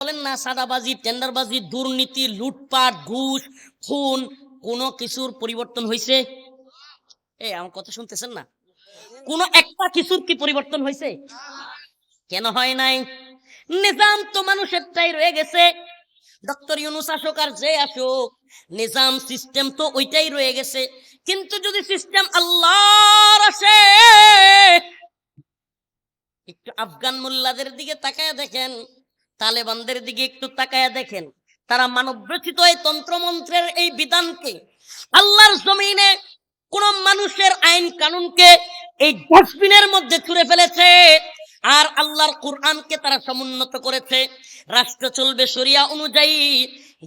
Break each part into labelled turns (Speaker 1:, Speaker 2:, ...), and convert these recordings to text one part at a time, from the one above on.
Speaker 1: বলেন না, সাদাবাজি, টেন্ডারবাজি, দুর্নীতি, লুটপাট, ঘুষ, খুন, কোনো কিছুর পরিবর্তন হয়েছে এ আমার কথা শুনতেছেন না। কোন একটা কিছুর কি পরিবর্তন হয়েছে কেন হয় নাই? নিজাম তো মানুষেরটাই রয়ে গেছে। ডক্টর ইউনুস আসুক আর যে আসুক, নিজাম সিস্টেম তো ওইটাই রয়ে গেছে। কিন্তু যদি সিস্টেম আল্লাহর আসে, একটু আফগান মোল্লাদের দিকে তাকায় দেখেন। তালেবানদের দিকে একটু তাকায় দেখেন। তারা মানব রচিত এই তন্ত্রমন্ত্রের এই বিধানকে আল্লাহর জমিনে কোন মানুষের আইন কানুনকে এই ডাস্টবিনের মধ্যে ছুড়ে ফেলেছে আর আল্লাহর কোরআনকে তারা সমুন্নত করেছে। রাষ্ট্র চলবে শরিয়া অনুযায়ী।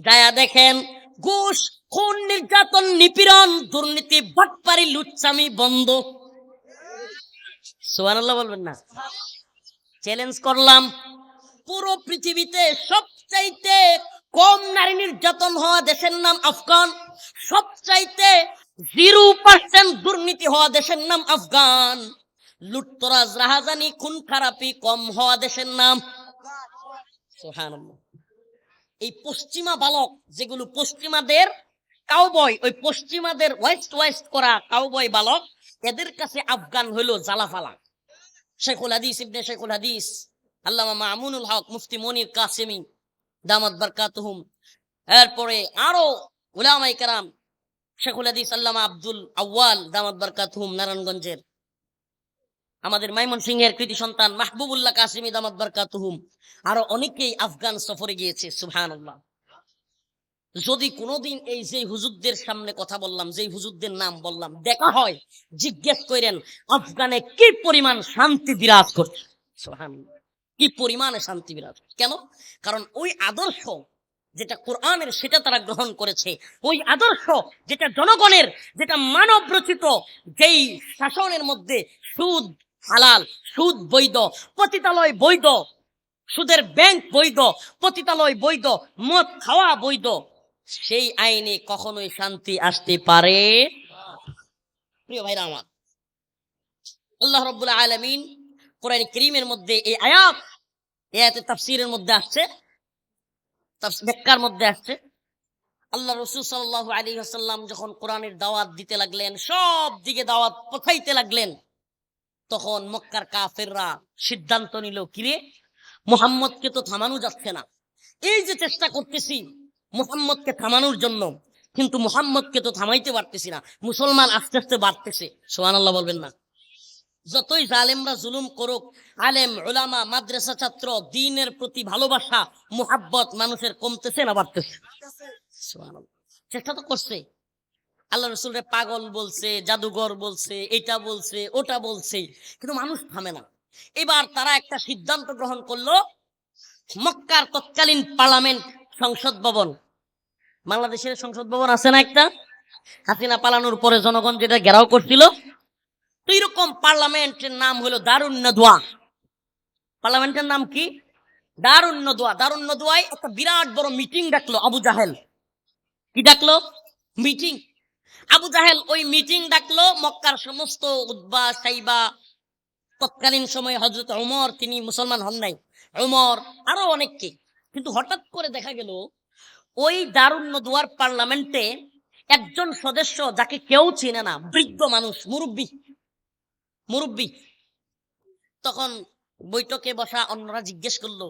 Speaker 1: যায়া দেখেন, ঘুষ, খুন, নির্যাতন, নিপীড়ন, দুর্নীতি, বাটপারি, লুচ্ছামি বন্ধ। সোয়ানাল্লাহ বলবেন না। চ্যালেঞ্জ করলাম। পুরো পৃথিবীতে সবচাইতে কম নারী নির্যাতন হওয়া দেশের নাম আফগান, সবচাইতে জিরো পার্সেন্ট দুর্নীতি হওয়া দেশের নাম আফগান। লুটতরাজ, রাহাজানি খুন খারাপি কম হওয়া দেশের নাম এই পশ্চিমা বালক যেগুলো পশ্চিমাদের কাউবয় ওই পশ্চিমাদের ওয়েস্ট ওয়েস্ট করা কাউবয় বালক, এদের কাছে আফগান হইল জালাফালা শেখুল হাদিস, ইবনে শেখুল হাদিস। আল্লামা মামুনুল হক মুফতি মনির কাসেমি এরপরে আরও উলামাই কারাম, শেখুল হাদিস আল্লামা আব্দুল নারায়ণগঞ্জের। আমাদের মাইমন সিংহের কৃতি সন্তান মাহবুবুল্লাহ কাসিমি অনেকেই আফগান সফরে গিয়েছে, সুবহানাল্লাহ। যদি কোনোদিন এই যে হুজুরদের সামনে কথা বললাম যে হুজুরদের নাম বললাম, দেখা হয়, জিজ্ঞেস করেন আফগানে কি পরিমাণ শান্তি বিরাজ করছে? সুবহানাল্লাহ। কি পরিমাণে শান্তি বিরাজ? কেন? কারণ ওই আদর্শ যেটা কোরআনের, সেটা তারা গ্রহণ করেছে। ওই আদর্শ যেটা জনগণের, যেটা মানব রচিত, যেই শাসনের মধ্যে সুদ হালাল, সুদ বৈধ, পতিতালয় বৈধ, সুদের ব্যাংক বৈধ, পতিতালয় বৈধ, মদ খাওয়া বৈধ, সেই আইনে কখনোই শান্তি আসতে পারে প্রিয় ভাইরা আমার। আল্লাহ রব্বুল আলমিন কোরআন করিমের মধ্যে এই আয়াত আয়াতের তাফসিরের মধ্যে আসছে। ব্যাখ্যার মধ্যে আসছে। আল্লাহ রসুল সাল্লাহ আলী আসাল্লাম যখন কোরআনের দাওয়াত দিতে লাগলেন, সব দিকে দাওয়াত পথাইতে লাগলেন, তখন মক্কার কাফেররা সিদ্ধান্ত নিল কিরে মোহাম্মদকে তো থামানো যাচ্ছে না। এই যে চেষ্টা করতেছি মোহাম্মদকে থামানোর জন্য, কিন্তু মোহাম্মদকে তো থামাইতে পারতেছি না। মুসলমান আস্তে আস্তে বাড়তেছে। সোহান আল্লাহ বলবেন না। যতই জালেমরা জুলুম করুক আলেম ওলামা মাদ্রাসা ছাত্র দিনের প্রতি ভালোবাসা মোহাব্বত মানুষের কমতেছে না বাড়তেছে? চেষ্টা তো করছে। আল্লাহ রসুলরে পাগল বলছে জাদুঘর বলছে এটা বলছে ওটা বলছে কিন্তু মানুষ থামে না। এবার তারা একটা সিদ্ধান্ত গ্রহণ করল মক্কার তৎকালীন পার্লামেন্ট সংসদ ভবন। বাংলাদেশের সংসদ ভবন আছে না একটা? হাসিনা পালানোর পরে জনগণ যেটা ঘেরাও করছিল তো এরকম পার্লামেন্টের নাম হলো দারুণ নদোয়া পার্লামেন্টের নাম কি? দারুণ নদোয়া দারুণ নদোয়ায় একটা বিরাট বড় মিটিং ডাকলো আবু জাহেল। কি ডাকলো? মিটিং। আবু জাহেল ওই মিটিং ডাকলো মক্কার সমস্ত উদ্বা সাইবা। তৎকালীন সময়ে হজরত উমর তিনি মুসলমান হন নাই। উমর আরও অনেককে। কিন্তু হঠাৎ করে দেখা গেল, ওই দারুণ নদুয়ার পার্লামেন্টে একজন সদস্য যাকে কেউ চিনে না, বৃদ্ধ মানুষ, মুরব্বী মুরব্বী। তখন বৈঠকে বসা অন্যরা জিজ্ঞেস করল,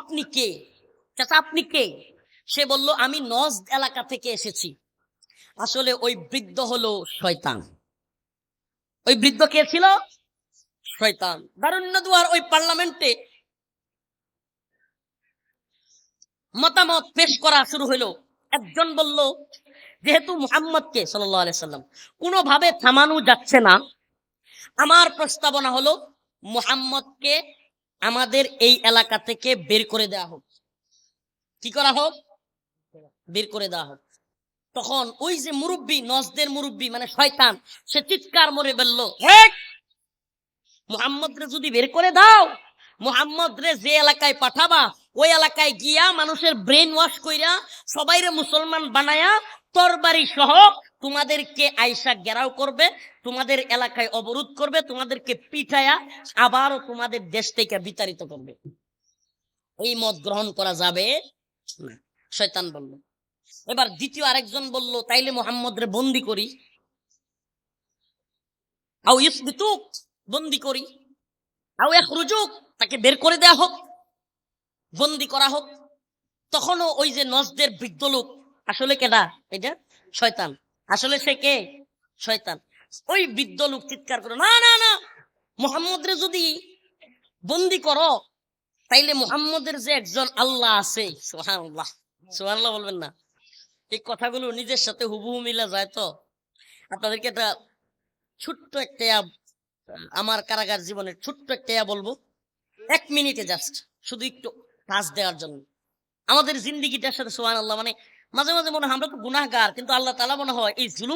Speaker 1: আপনি কে? চাচা, আপনি কে? সে বলল, আমি নজ এলাকা থেকে এসেছি। আসলে ওই বৃদ্ধ হলো শয়তান। ওই বৃদ্ধ কে ছিল? শয়তান। দারুণ্য দুয়ার ওই পার্লামেন্টে মতামত পেশ করা শুরু হইল। একজন বলল, যেহেতু মুহাম্মদকে সাল্লাহ সাল্লাম কোনোভাবে থামানো যাচ্ছে না আমার প্রস্তাবনা হলো মুহাম্মদকে আমাদের এই এলাকা থেকে বের করে দেওয়া হোক। কি করা হোক? বের করে দেওয়া হোক। তখন ওই যে মুরব্বী, নজদের মুরব্বী মানে শয়তান, সে চিৎকার মরে বলল মুহাম্মদ রে যদি বের করে দাও মুহাম্মদ রে যে এলাকায় পাঠাবা, ওই এলাকায় গিয়া মানুষের ব্রেন ওয়াশ কইরা সবাইরে মুসলমান বানায়া, তরবারি সহ তোমাদেরকে আইসা ঘেরাও করবে, তোমাদের এলাকায় অবরোধ করবে, তোমাদেরকে পিঠায়া আবারও তোমাদের দেশ থেকে বিতাড়িত করবে। এই মত গ্রহণ করা যাবে না। শয়তান বলল। এবার দ্বিতীয় আরেকজন বলল, তাইলে মোহাম্মদ রে বন্দি করি। আও ইসবিতুক, বন্দি করি। আও এক রুজুক তাকে বের করে দেয়া হোক, বন্দি করা হোক। তখনও ওই যে নজদের বৃদ্ধ লোক আসলে কেডা? এটা শয়তান। আসলে সে কে? শয়তান। ওই বৃদ্ধ লোক চিৎকার করে, না না না, মোহাম্মদরে যদি বন্দি করো, তাইলে মোহাম্মদের যে একজন আল্লাহ আছে সোহানাল্লাহ সোহানাল্লাহ বলবেন না। এই কথাগুলো নিজের সাথে হুবহু মিলে যায় তো? আপনাদেরকে একটা ছোট্ট একটা আমার কারাগার জীবনের ছোট্ট একটা বলব। এক মিনিটে জাস্ট শুধু একটু কাজ দেওয়ার জন্য। আমাদের জিন্দিগিটার সাথে সোহান আল্লাহ মানে মাঝে মাঝে মনে হয় আমরা তো গুনাহগার কিন্তু আল্লাহ তালা মনে হয় এই জুলুম